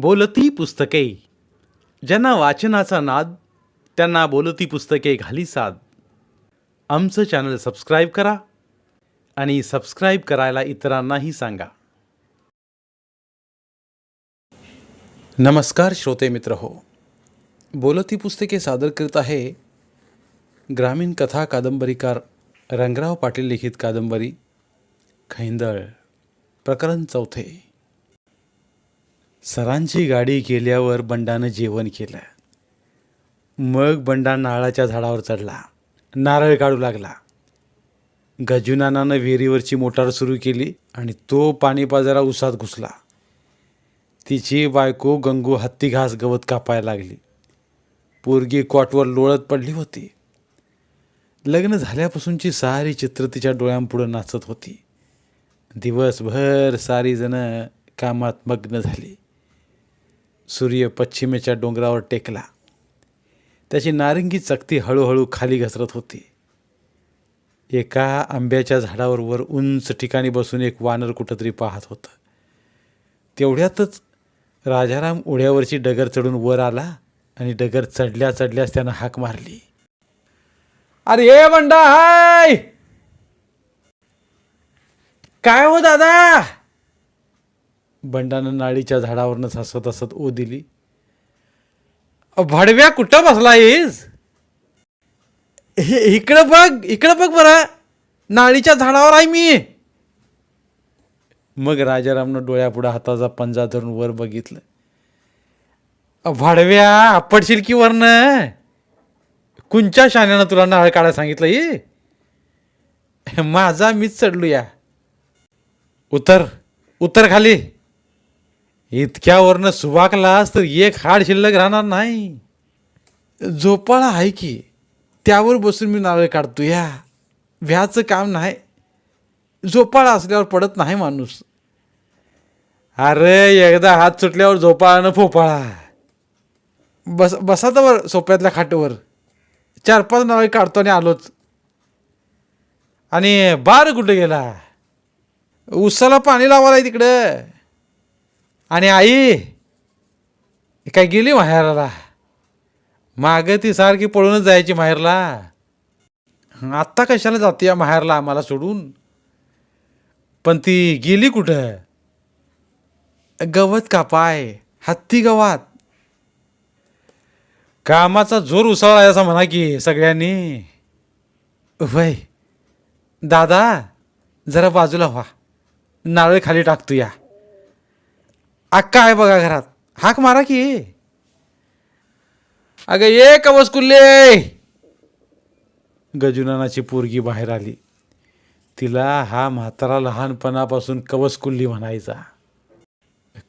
बोलती पुस्तके. ज्यांना वाचनाचा नाद त्यांना बोलती पुस्तके घाली साद. आमचं चॅनल सबस्क्राईब करा आणि सबस्क्राईब करायला इतरांनाही सांगा. नमस्कार श्रोते मित्र हो. बोलती पुस्तके सादर करीत आहे ग्रामीण कथा कादंबरीकार रंगराव पाटील लिखित कादंबरी खैंदळ प्रकरण चौथे. सरांची गाडी गेल्यावर बंडानं जेवण केलं. मग बंडा नारळाच्या झाडावर चढला. नारळ काढू लागला. गजुनानानं विहिरीवरची मोटार सुरू केली आणि तो पाणी बाजारा उसात घुसला. तिची बायको गंगू हत्ती घास गवत कापायला लागली. पोरगी कॉटवर लोळत पडली होती. लग्न झाल्यापासूनची सारी चित्र तिच्या डोळ्यांपुढं नाचत होती. दिवसभर सारी जण कामात मग्न झाली. सूर्य पश्चिमेच्या डोंगरावर टेकला. त्याची नारंगी चकती हळूहळू खाली घसरत होती. एका आंब्याच्या झाडावर वर उंच ठिकाणी बसून एक वानर कुठंतरी पाहत होतं. तेवढ्यातच राजाराम उड्यावरची डगर चढून वर आला आणि डगर चढल्या चढल्यास त्यानं हाक मारली. अरे ये बंडा हाय! काय हो दादा? बंडानं नाळीच्या झाडावरनं हसत हसत ओ दिली. भाडव्या भडव्या कुठं बसलायस हे- इकडं बघ इकडं बघ बरं. नाळीच्या झाडावर आहे मी. मग राजारामनं डोळ्यापुढं हाताचा पंजा धरून वर बघितलं. भाडव्या आपडशील की वरनं? कुंच्या शाण्यानं तुला नाळ काढायला सांगितलं ये माझा मीच चढलो या उतर उतर खाली. इतक्यावरनं सुवाकलास तर एक हाड शिल्लक राहणार नाही. झोपाळा आहे की त्यावर बसून मी नारळ काढतो या. व्याचं काम नाही. झोपाळा असल्यावर पडत नाही माणूस. अरे एकदा हात सुटल्यावर झोपाळानं फोपाळा. बस बसा तर सोप्यातल्या खाटेवर. चार पाच नारळ काढतो आणि आलोच. आणि बार कुठे गेला? उसाला पाणी लावायला तिकडं. आणि आई काय गेली माहेराला? मागं ती सारखी पळूनच जायची माहेरला. आत्ता कशाला जाते या माहेरला आम्हाला सोडून? पण ती गेली कुठं? गवत कापाय हत्ती गवात. कामाचा जोर उसळला आहे असं म्हणा की सगळ्यांनी. वय दादा जरा बाजूला व्हा. नारळ खाली टाकतो या अक्का आहे बघा घरात. हाक मारा की. अगं ये कवस कुल्ले. गजुनानाची पोरगी बाहेर आली. तिला हा म्हातारा लहानपणापासून कवसकुल्ली म्हणायचा.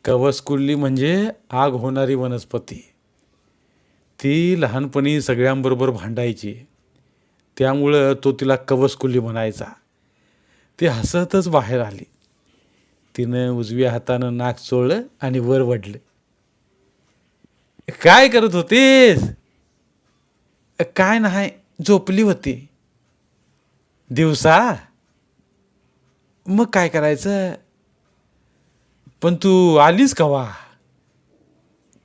कवसकुल्ली म्हणजे आग होणारी वनस्पती. ती लहानपणी सगळ्यांबरोबर भांडायची. त्यामुळं तो तिला कवसकुल्ली म्हणायचा. ती हसतच बाहेर आली. तिनं उजव्या हातानं नाक चोळलं आणि वर वडलं. काय करत होतीस? काय नाही झोपली होती. दिवसा? मग काय करायचं? पण तू आलीस कवा?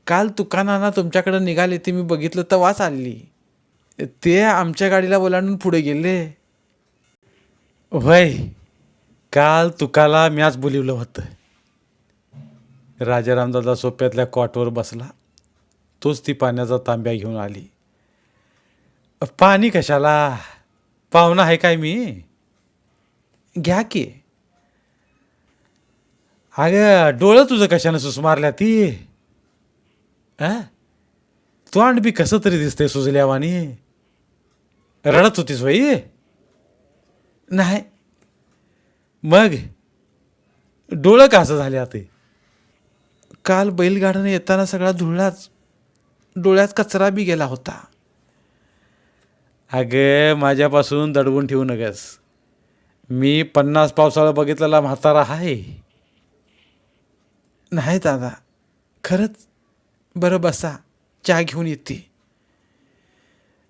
काल तुकानाना तुमच्याकडं निघाले ते मी बघितलं तवाच आली. ते आमच्या गाडीला ओलांडून पुढे गेले. वय काल तुकाला मी आज बोलिवलं होतं. राजारामदादा सोप्यातल्या कॉटवर बसला. तोच ती पाण्याचा तांब्या घेऊन आली. पाणी कशाला? पाहुणा आहे काय मी? घ्या की. अगं डोळं तुझं कशानं सुसमारल्या ती? आ तोंड बी कसं तरी दिसतंय सुजल्यावानी. रडत होतीस वई नाही. मग? डोळं कासं झाले आता. काल बैलगाड्याने येताना सगळा धुळलाच डोळ्यात कचरा बी गेला होता. अगं माझ्यापासून दडवून ठेवू नकस मी पन्नास पावसाळा बघितलेला म्हातारा आहे. नाही दादा खरंच बरं बसा चहा घेऊन येते.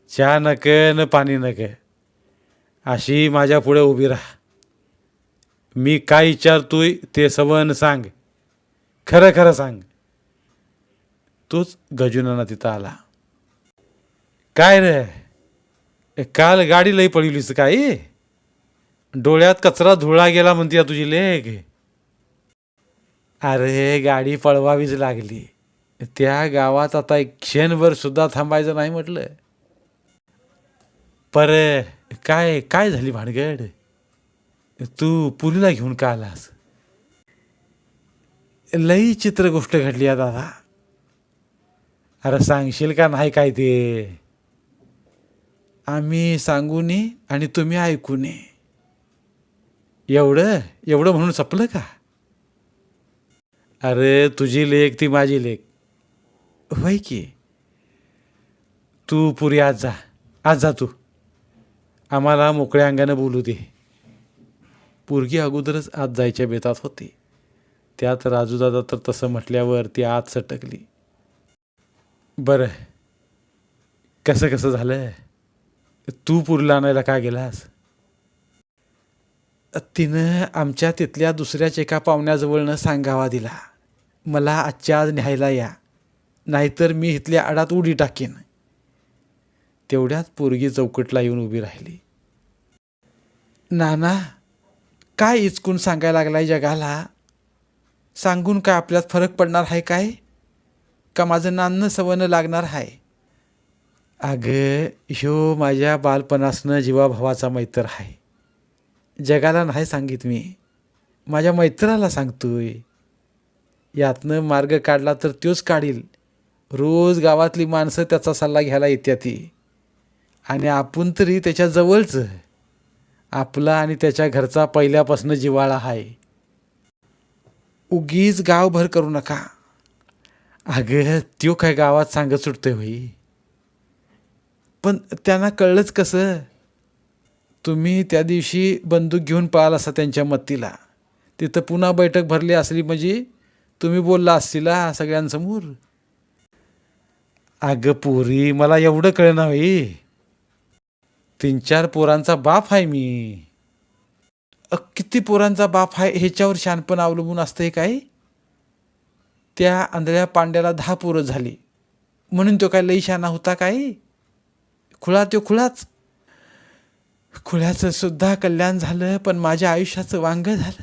चहा नक न पाणी नक. अशी माझ्या पुढे उभी राहा. मी काय विचारतोय ते सवन सांग. खरं खरं सांग. तोच गजुनाना तिथं आला. काय रे? काल गाडी लई पडलीस काय? डोळ्यात कचरा धुळा गेला म्हणते तुझी लेख. अरे गाडी पळवावीच लागली. त्या गावात आता एक क्षणभर सुद्धा थांबायचं नाही म्हटलं. पर काय काय झाली भानगड? तू पुरीला घेऊन का आलास लई चित्र गोष्ट घडली आहे दादा. अरे सांगशील का नाही काय ते? आम्ही सांगू नये आणि तुम्ही ऐकू नये एवढं? एवढं म्हणून सपलं का? अरे तुझी लेख ती माझी लेख. होय की? तू पुरी आज जा. आज जा तू. आम्हाला मोकळ्या अंगानं बोलू दे. पोरगी अगोदरच आत जायच्या बेतात होती. त्यात राजूदादा तर तसं म्हटल्यावर ती आत सटकली. बरं कसं कसं झालं तू पुरीला आणायला का गेलास? तिनं आमच्या तिथल्या दुसऱ्याच एका पाहुण्याजवळनं सांगावा दिला. मला आजच्या आज न्यायला या. नाहीतर मी इथल्या आडात उडी टाकीन. तेवढ्यात पोरगी चौकटला येऊन उभी राहिली. नाना काय इचकून सांगायला लागलाय जगाला? सांगून काय आपल्यात फरक पडणार आहे काय? का माझं नान्न सवनं लागणार आहे? अगं ह्यो माझ्या बालपणासनं जीवाभावाचा मैत्र आहे. जगाला नाही सांगित मी. माझ्या मैत्राला सांगतोय. यातनं मार्ग काढला तर तोच काढील. रोज गावातली माणसं त्याचा सल्ला घ्यायला येत्या ती आणि आपण तरी त्याच्या जवळचं. आपला आणि त्याच्या घरचा पहिल्यापासून जिवाळा आहे उगीच गावभर करू नका. अगं त्यो काय गावात सांगत सुटतोय होई. पण त्यांना कळलंच कसं? तुम्ही त्या दिवशी बंदूक घेऊन पळाल असा त्यांच्या मत्तीला. तिथं पुन्हा बैठक भरली असली म्हणजे तुम्ही बोलला असतीला सगळ्यांसमोर? अगं पोरी मला एवढं कळलं होई. तीन चार पोरांचा बाप आहे मी. अ, किती पोरांचा बाप आहे ह्याच्यावर शानपण अवलंबून असतंय काय? त्या आंधळ्या पांड्याला दहा पोरं झाली. म्हणून तो काय लई शाना होता काय? खुळा तो खुळाच. खुळ्याचं सुद्धा कल्याण झालं पण माझ्या आयुष्याचं वांग झालं.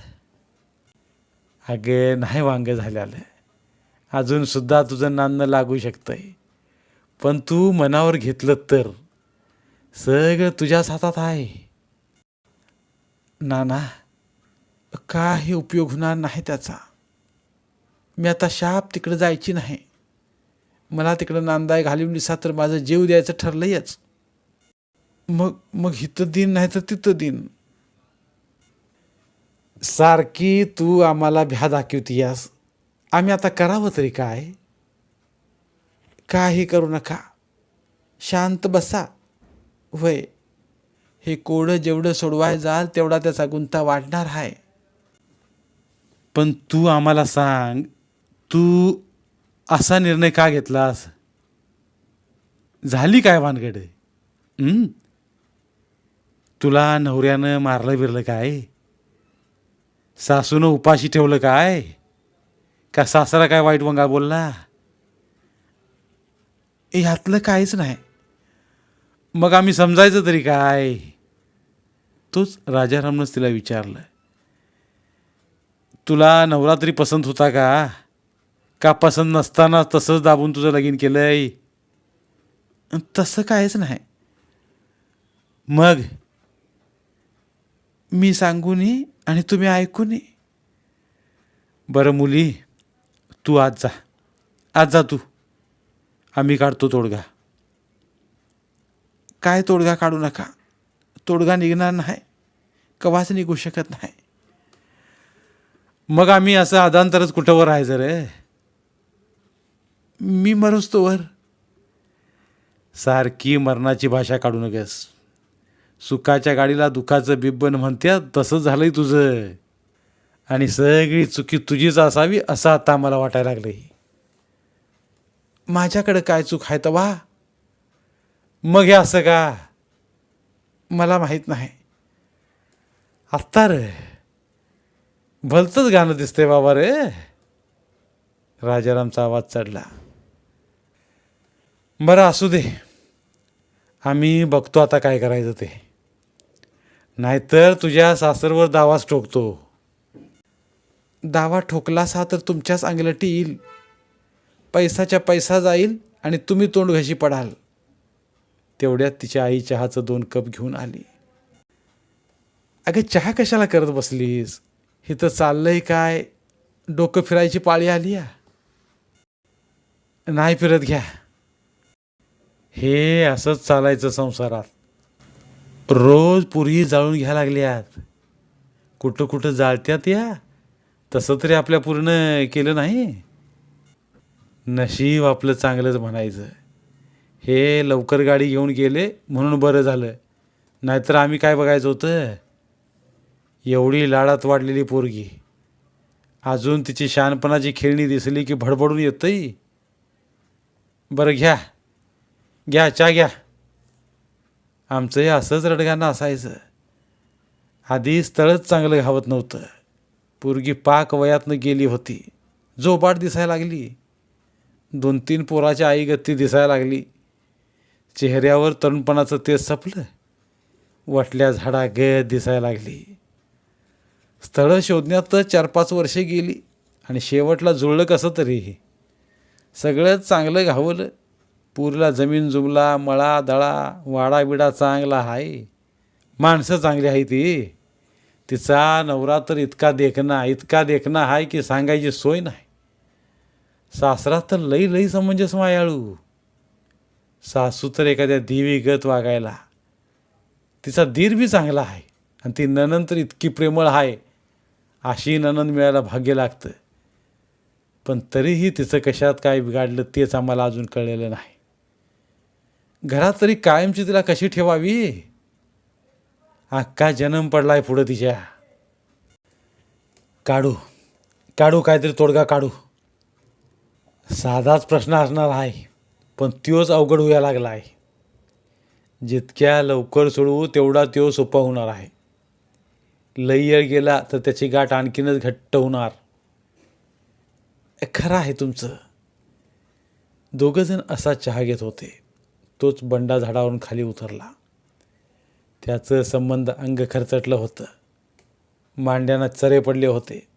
अगे नाही वांग झालं अजून सुद्धा तुझं नांद लागू शकतंय. पण तू मनावर घेतलं तर. सगळं तुझ्याच हातात आहे. नाना काही उपयोग होणार नाही त्याचा. मी आता शाप तिकडं जायची नाही. मला तिकडं नांदाय घालून दिसा तर माझं जीव द्यायचं ठरलंयच. मग मग इथं दिन नाही तर तिथं दिन. सारखी तू आम्हाला भ्या दाखवतीयास आम्ही आता करावं तरी काय? काही करू नका. शांत बसा. वय हे कोडं जेवढं सोडवाय जाल तेवढा त्याचा गुंता वाढणार आहे पण तू आम्हाला सांग तू असा निर्णय का घेतलास? झाली काय भानगड हं? तुला नवऱ्यानं मारलं बिरलं काय? सासूनं उपाशी ठेवलं काय? का सासरा काय वाईट वंगा बोलला? ह्यातलं काहीच नाही. मग आम्ही समजायचं तरी काय? तोच राजारामनंच तिला विचारलं. तुला नवरात्री पसंत होता का? का पसंत नसताना तसंच दाबून तुझं लगीन केलंय? तसं काहीच नाही. मग मी सांगू नये आणि तुम्ही ऐकू नये बरं मुली तू आज जा. आज जा तू. आम्ही काढतो तोडगा. काय तोडगा काढू नका. तोडगा निघणार नाही. कवाच निघू शकत नाही. मग आम्ही असं आदांतरच कुठंवर राहायचं रे मी मरूच तोवर सारखी मरणाची भाषा काढू नकस सुखाच्या गाडीला दुखाचं बिब्बन म्हणत्या तसं झालंय तुझं. आणि सगळी चुकी तुझीच असावी असं आता मला वाटायला लागलंय. माझ्याकडं काय चूक आहे तर वा मग हे असं का? मला माहीत नाही. आत्ता रे. भलतंच गाणं दिसतंय बाबा रे. राजारामचा आवाज चढला. बरं असू दे. आम्ही बघतो आता काय करायचं ते. नाहीतर तुझ्या सासरवर दावाच ठोकतो. दावा ठोकलासा तर तुमच्याच अंगलटी येईल. पैसाच्या पैसा जाईल आणि तुम्ही तोंड घशी पडाल. तेवढ्यात तिच्या आई चहाचं दोन कप घेऊन आली. अगं चहा कशाला करत बसलीस? हे तर चाललंय काय? डोकं फिरायची पाळी आली या. नाही फिरत घ्या. हे असंच चालायचं संसारात. रोज पुरी जाळून घ्या लागल्यात. कुठं कुठं जाळत्यात या? तसं तरी आपल्या पूर्ण केलं नाही. नशीब आपलं चांगलंच म्हणायचं. हे लवकर गाडी घेऊन गेले म्हणून बरं झालं. नाहीतर आम्ही काय बघायचं होतं? एवढी लाडात वाढलेली पोरगी. अजून तिची शहाणपणाची खेळणी दिसली की भडबडून येतंही बरं घ्या. घ्या चा घ्या. आमचं हे असंच रडगाणं असायचं. आधी स्थळच चांगलं घावत नव्हतं. पोरगी पाक वयातनं गेली होती. जोबाट दिसायला लागली. दोन तीन पोराच्या आई गत्ती दिसायला लागली. चेहऱ्यावर तरुणपणाचं तेज सपलं. वटल्या झाडा गत दिसायला लागली. स्थळं शोधण्यात चार पाच वर्षे गेली आणि शेवटला जुळलं कसं तरी. सगळं चांगलं घावलं. पूरला जमीन जुमला मळा दळा वाडा बिडा चांगला आहे माणसं चांगली आहे ती. तिचा नवरा तर इतका देखना इतका देखना आहे की सांगायची सोय नाही. सासरा तर लई लई समंजस मायाळू. सासू तर एखाद्या देवीगत वागायला. तिचा धीर बी चांगला आहे आणि ती ननंद तर इतकी प्रेमळ आहे. अशी ननंद मिळायला भाग्य लागतं. पण तरीही तिचं कशात काय बिघाडलं तेच आम्हाला अजून कळलेलं नाही. घरात तरी कायमची तिला कशी ठेवावी? अख्खा जन्म पडलाय पुढं तिच्या. काढू. काढू काहीतरी तोडगा काढू. साधाच प्रश्न असणार आहे. पण त्योच अवघड व्हायला लागला आहे. जितक्या लवकर सोडवू तेवढा त्यो सोपा होणार आहे. लई गेला तर त्याची गाठ आणखीनच घट्ट होणार. खरं आहे तुमचं. दोघंजण असा चहा घेत होते. तोच बंडा झाडावरून खाली उतरला. त्याचं संबंध अंग खरचटलं होतं. मांड्यांना चरे पडले होते.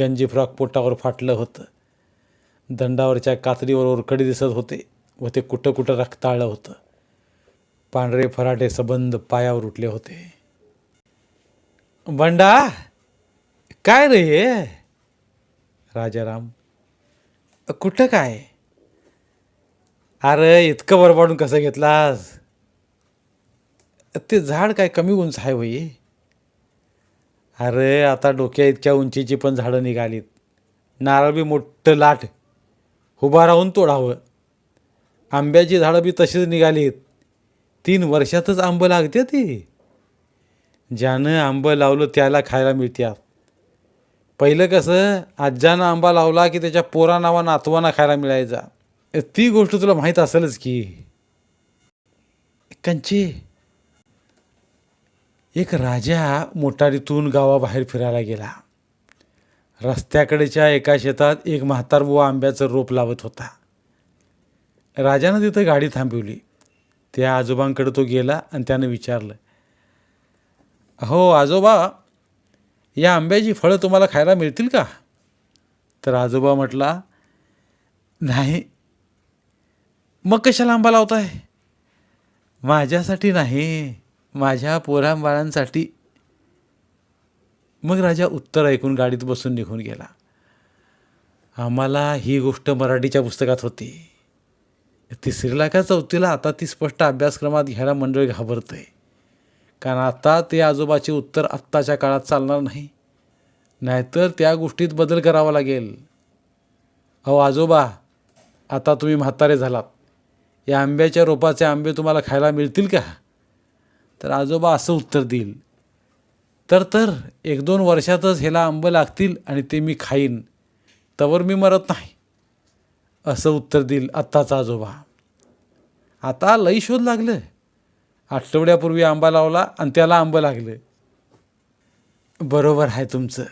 गंजी फ्रॉक पोटावर फाटलं होतं. दंडावरच्या कातडीवर ओरखडी दिसत होते. व ते कुठं कुठं रक्ताळलं होतं. पांढरे फराटे सबंध पायावर उठले होते. बंडा काय रे हे? राजाराम कुठं काय? अरे इतकं बरबाडून कसं घेतलास? ते झाड काय कमी उंच आहे होई. अरे आता डोक्या इतक्या उंचीची पण झाडं निघालीत. नारळ बी मोठं लाट. उभा राहून तोडावं. आंब्याची झाडं बी तशीच निघालीत. तीन वर्षातच आंबं लागते ती. ज्यानं आंबं लावलं त्याला खायला मिळत्यात. पहिलं कसं आज्यानं आंबा लावला की त्याच्या पोरा नावा नातवांना खायला मिळायचा. ती गोष्ट तुला माहीत असेलच की. कंची एक राजा मोटारीतून गावाबाहेर फिरायला गेला. रस्त्याकडेच्या एका शेतात एक म्हातारबुवा आंब्याचं रोप लावत होता. राजानं तिथं गाडी थांबवली. त्या आजोबांकडे तो गेला आणि त्यानं विचारलं हो आजोबा या आंब्याची फळं तुम्हाला खायला मिळतील का? तर आजोबा म्हटला नाही. मग कशाला आंबा लावताय? माझ्यासाठी नाही माझ्या पोरांबाळांसाठी मग राजा उत्तर ऐकून गाडीत बसून निघून गेला. आम्हाला ही गोष्ट मराठीच्या पुस्तकात होती. तिसरीला का चौथीला आता ती स्पष्ट अभ्यासक्रमात घ्यायला मंडळ घाबरतं. आहे कारण आता ते आजोबाचे उत्तर आत्ताच्या काळात चालणार नाही. नाहीतर त्या गोष्टीत बदल करावा लागेल. अहो आजोबा आता तुम्ही म्हातारे झालात. या आंब्याच्या रोपाचे आंबे तुम्हाला खायला मिळतील का? तर आजोबा असं उत्तर देईल. तर तर एक दोन वर्षातच ह्याला आंबं लागतील आणि ते मी खाईन. तवर मी मरत नाही. असं उत्तर देईल आत्ताचा आजोबा. आता लई शोध लागलं. आठवड्यापूर्वी आंबा लावला आणि त्याला आंबं लागलं. बरोबर आहे तुमचं.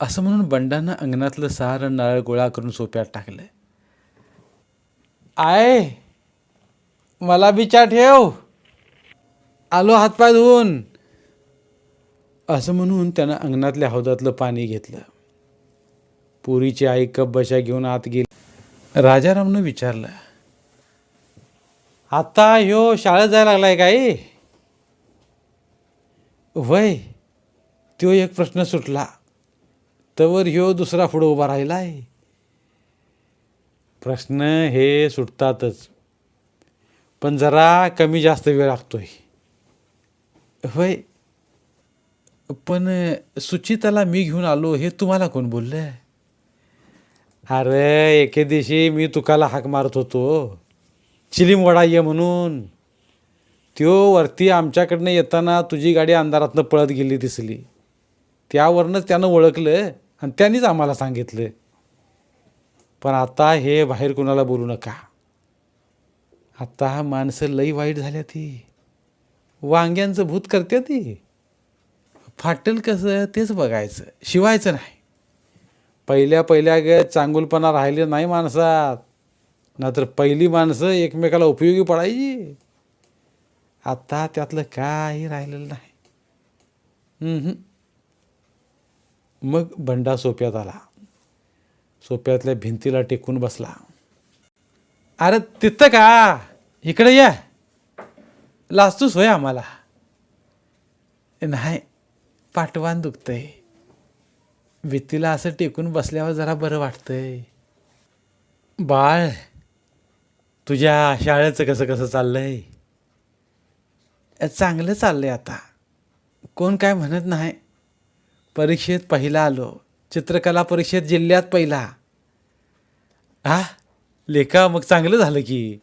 असं म्हणून बंडानं अंगणातलं सारं नारळ गोळा करून सोप्यात टाकलं. आय मला बिचार ठेव. आलो हातपाय धुवून. असं म्हणून त्यानं अंगणातल्या हौदातलं पाणी घेतलं. पुरीची आई कप बशा घेऊन आत गेली. राजारामनं विचारलं आता ह्यो शाळेत जायला लागलाय काय? वय तो एक प्रश्न सुटला. तवर ह्यो दुसरा पुढं उभा राहिलाय. प्रश्न हे सुटतातच पण जरा कमी जास्त वेळ लागतोय. होय पण सुचिताला मी घेऊन आलो हे तुम्हाला कोण बोललं अरे एके दिवशी मी तुकाला हाक मारत होतो. चिलीम वडा ये म्हणून. त्यो वरती आमच्याकडनं येताना तुझी गाडी अंधारातनं पळत गेली दिसली. त्यावरनंच त्यानं ओळखलं आणि त्यांनीच आम्हाला सांगितलं. पण आता हे बाहेर कोणाला बोलू नका. आता माणसं लई वाईट झाल्या ती. वांग्यांचं भूत करते ती. फाटेल कसं तेच बघायचं. शिवायचं नाही. पहिल्या पहिल्या ग चांगुलपणा राहिले नाही माणसात. नाहीतर पहिली माणसं एकमेकाला उपयोगी पडायची. आता त्यातलं काही राहिलेलं नाही. मग बंडा सोप्यात आला. सोप्यातल्या भिंतीला टेकून बसला. अरे तिथं का? इकडे या. लाचतूच होय आम्हाला. नाही पाठवान दुखतंय. भीतीला असं टेकून बसल्यावर जरा बरं वाटतंय. बाळ तुझ्या शाळेचं कसं कसं चाललंय? चांगलं चाललंय आता. कोण काय म्हणत नाही. परीक्षेत पहिला आलो. चित्रकला परीक्षेत जिल्ह्यात पहिला. हा लेखा मग चांगलं झालं की.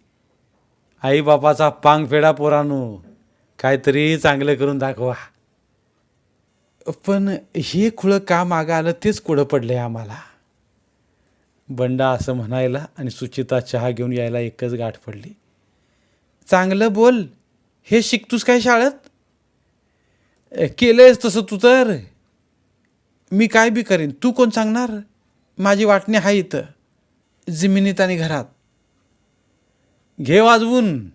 आई बापाचा पांग फेडा पोरानो. काहीतरी चांगलं करून दाखवा. पण हे खुळं का मागं आलं तेच कुठं आहे आम्हाला? बंडा असं म्हणायला आणि सुचिता चहा घेऊन यायला एकच गाठ पडली. चांगलं बोल. हे शिकतूस काय शाळेत? केलंयस तसं तू तर. मी काय बी करीन. तू कोण सांगणार? माझी वाटणी आहे इथं. जमिनीत आणि घरात. घे वाजवून.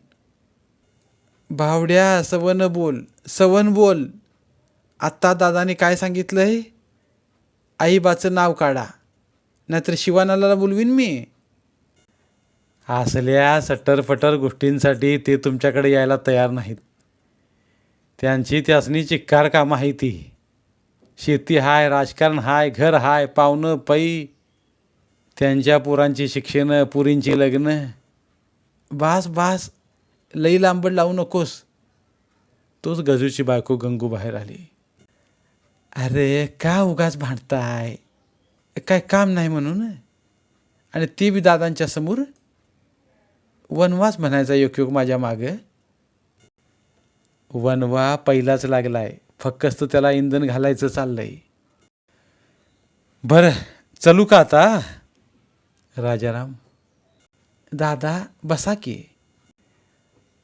भावड्या सवन बोल. सवन बोल. आत्ता दादाने काय सांगितलंय आईबाचं नाव काढा. नाहीतर शिवानाला बोलवीन मी. असल्या सट्टरफटर गोष्टींसाठी ते तुमच्याकडे यायला तयार नाहीत. त्यांची त्यासनी चिक्कार कामं आहे ती. शेती हाय राजकारण हाय घर हाय पाहुणं पै. त्यांच्या पोरांची शिक्षणं पुरींची लग्न. बास बास. लई लांबड लावू नकोस. तोच गजूची बायको गंगू बाहेर आली. अरे का उगाच भांडताय? काय काम नाही म्हणून? आणि ती बी दादांच्या समोर? वनवास म्हणायचा योग माझ्या मागं. वनवा पहिलाच लागलाय. फक्कस्त त्याला इंधन घालायचं चाललंय. बरं चलू का आता? राजाराम. दादा बसा की.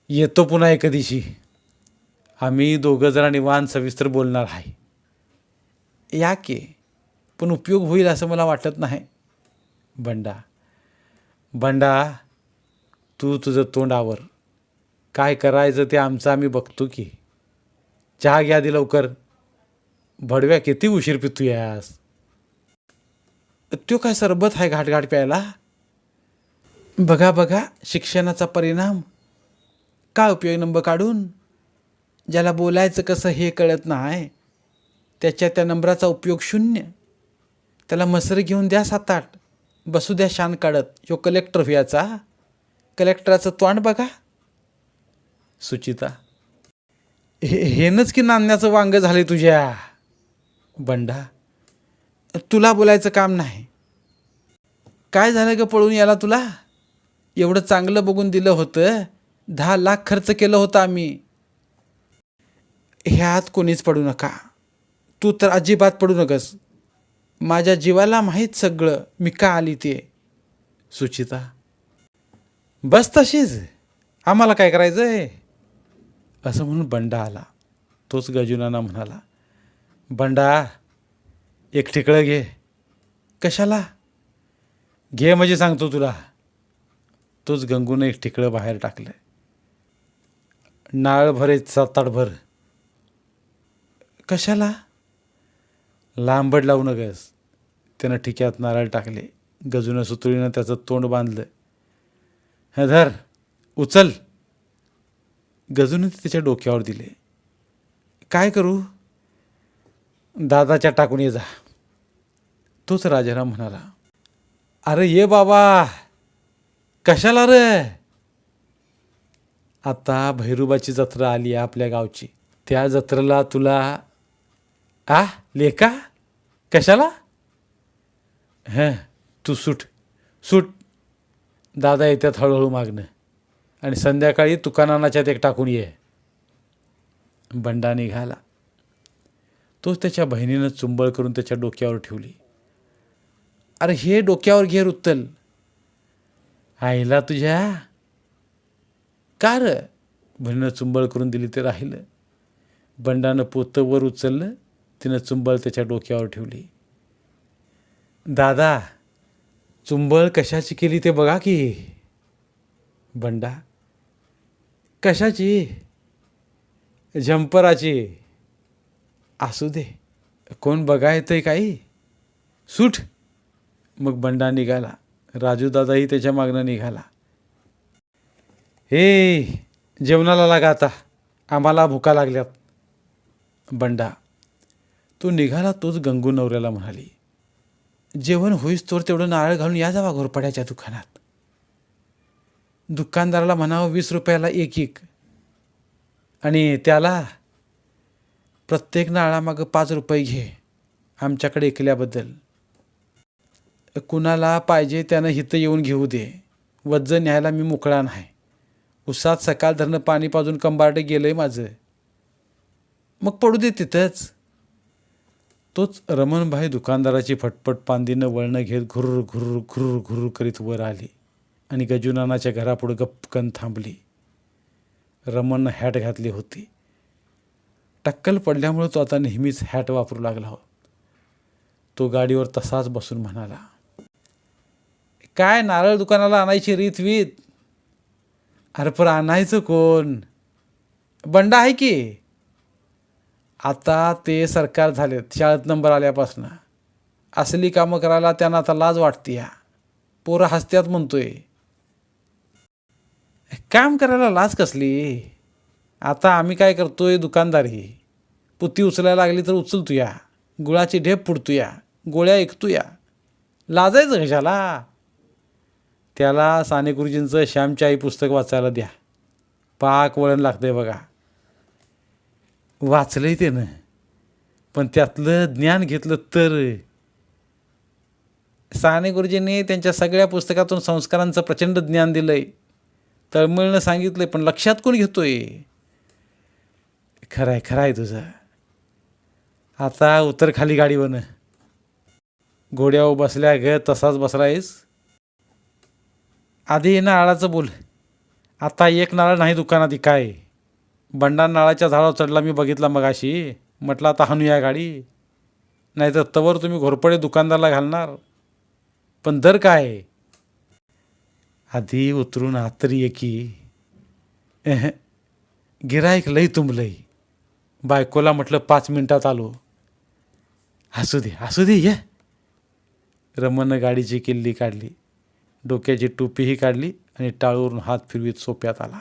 येतो पुन्हा एक दिवशी. आम्ही दोघं जरा वान सविस्तर बोलणार आहे. या की पण उपयोग होईल असं मला वाटत नाही. बंडा बंडा तू तुझं तोंडावर काय करायचं ते आमचं आम्ही बघतो की. चहा घ्या आधी लवकर. भडव्या किती उशीर पितू यास तो काय सरबत आहे घाटघाट प्यायला? बघा बघा शिक्षणाचा परिणाम. काय उपयोग नंबर काढून? ज्याला बोलायचं कसं हे कळत नाही. त्याच्या त्या नंबराचा उपयोग शून्य. त्याला मसर घेऊन द्या सात आठ बसू द्या शान काढत. यो कलेक्टर व्हायचा. कलेक्टराचं तोंड बघा. सुचिता. हे हेनच की नांदण्याचं वांग झाले तुझ्या? बंडा. तुला बोलायचं काम नाही. काय झालं ग पळून याला तुला? एवढं चांगलं बघून दिलं होतं. दहा लाख खर्च केलं होतं आम्ही. ह्यात कोणीच पडू नका. तू तर अजिबात पडू नकस. माझ्या जीवाला माहीत सगळं. मी का आली ते? सुचिता. बस तशीच. आम्हाला काय करायचं आहे असं म्हणून बंडा आला. तोच गजुनाना म्हणाला बंडा एक ठिकळं घे. कशाला? घे म्हणजे सांगतो तुला. तोच गंगूनं एक ठिकळं बाहेर टाकलं. नाळ भरे. साताडभर कशाला? लांबड लावू नकस त्यानं ठिक्यात नारळ टाकले. गजूनं सुतळीनं त्याचं तोंड बांधलं. हे धर उचल. गजूनं ते त्याच्या डोक्यावर दिले. काय करू? दादाच्या टाकून ये जा. तोच राजाराम म्हणाला. अरे ये बाबा कशाला रे? आता भैरूबाची जत्रा आली आहे आपल्या गावची. त्या जत्रेला तुला आ लेका कशाला हं तू सुट. सुट. दादा येतात हळूहळू मागणं. आणि संध्याकाळी तुकानानाच्यात एक टाकून ये. बंडा निघाला. तोच त्याच्या बहिणीनं चुंबळ करून त्याच्या डोक्यावर ठेवली. अरे हे डोक्यावर घे उत्तल आईला तुझ्या. का र? बहिणीनं चुंबळ करून दिली ते राहिलं. बंडानं पोतं वर उचललं. तिनं चुंबळ त्याच्या डोक्यावर ठेवली. दादा चुंबळ कशाची केली ते बघा की. बंडा. कशाची? झंपराची. असू दे. कोण बघा येतंय काही? सूट. मग बंडा निघाला. राजू दादाही त्याच्या मागनं निघाला. हे जेवणाला लागा आता. आम्हाला भुका लागल्यात. बंडा तो निघाला तोच गंगू नवऱ्याला म्हणाली. जेवण होईस तोर तेवढं नारळ घालून या जावा घोरपड्याच्या दुकानात. दुकानदाराला म्हणावं वीस रुपयाला एक एक. आणि त्याला प्रत्येक नाळामागं पाच रुपये घे. आमच्याकडे ऐकल्याबद्दल. कुणाला पाहिजे त्यानं हिथं येऊन घेऊ दे. वज्ज न्यायला मी मोकळा नाही. उसात सकाळ धरणं पाणी पाजून कंबारडे आहे माझं. मग पडू दे तिथंच. तोच रमणभाई दुकानदाराची फटफट पांदीनं वळणं घेत घुरुर घुरुर घुरुर घुरुर करीत वर आली. आणि गजुनानाच्या घरापुढं गपकन थांबली. रमणनं हॅट घातली होती. टक्कल पडल्यामुळं तो आता नेहमीच हॅट वापरू लागला होता तो गाडीवर तसाच बसून म्हणाला काय नारळ दुकानाला आणायची रीत वीत? अरे पर आणायचं कोण? बंडा आहे की? आता ते सरकार झालेत शाळेत नंबर आल्यापासनं. असली कामं करायला त्यांना आता लाज वाटते या पोरं हसत्यात म्हणतोय. काम करायला लाज कसली? आता आम्ही काय करतोय दुकानदारी पुती उचलायला लागली तर उचलतो या गुळाची ढेप पुडतो या गोळ्या ऐकतो या लाजायचं कशाला? त्याला साने गुरुजींचं श्यामची आई पुस्तक वाचायला द्या. पाक वळण लागतंय बघा. वाचलंय त्यानं. पण त्यातलं ज्ञान घेतलं तर साने गुरुजींनी त्यांच्या सगळ्या पुस्तकातून संस्कारांचं प्रचंड ज्ञान दिलंय. तळमळनं सांगितलंय पण लक्षात कोण घेतोय? खरंय आहे तुझं. आता उतर खाली गाडीवरनं. घोड्यावर बसल्या ग तसाच बसलायस. आधी नारळाचं बोल. आता एक नारळ नाही दुकानात काय? बंडा नाळाच्या झाडावर चढला मी बघितला मगाशी. म्हटलं आता हाणूया गाडी. नाहीतर तवर तुम्ही घोरपडे दुकानदारला घालणार. पण दर काय? आधी उतरून हातरी एकी. गिरायक एह, लई तुंबलई बायकोला म्हटलं पाच मिनटात आलो. हसू दे हसू दे ये. रमणनं गाडीची किल्ली काढली. डोक्याची टोपीही काढली आणि टाळूवरून हात फिरवीत सोप्यात आला.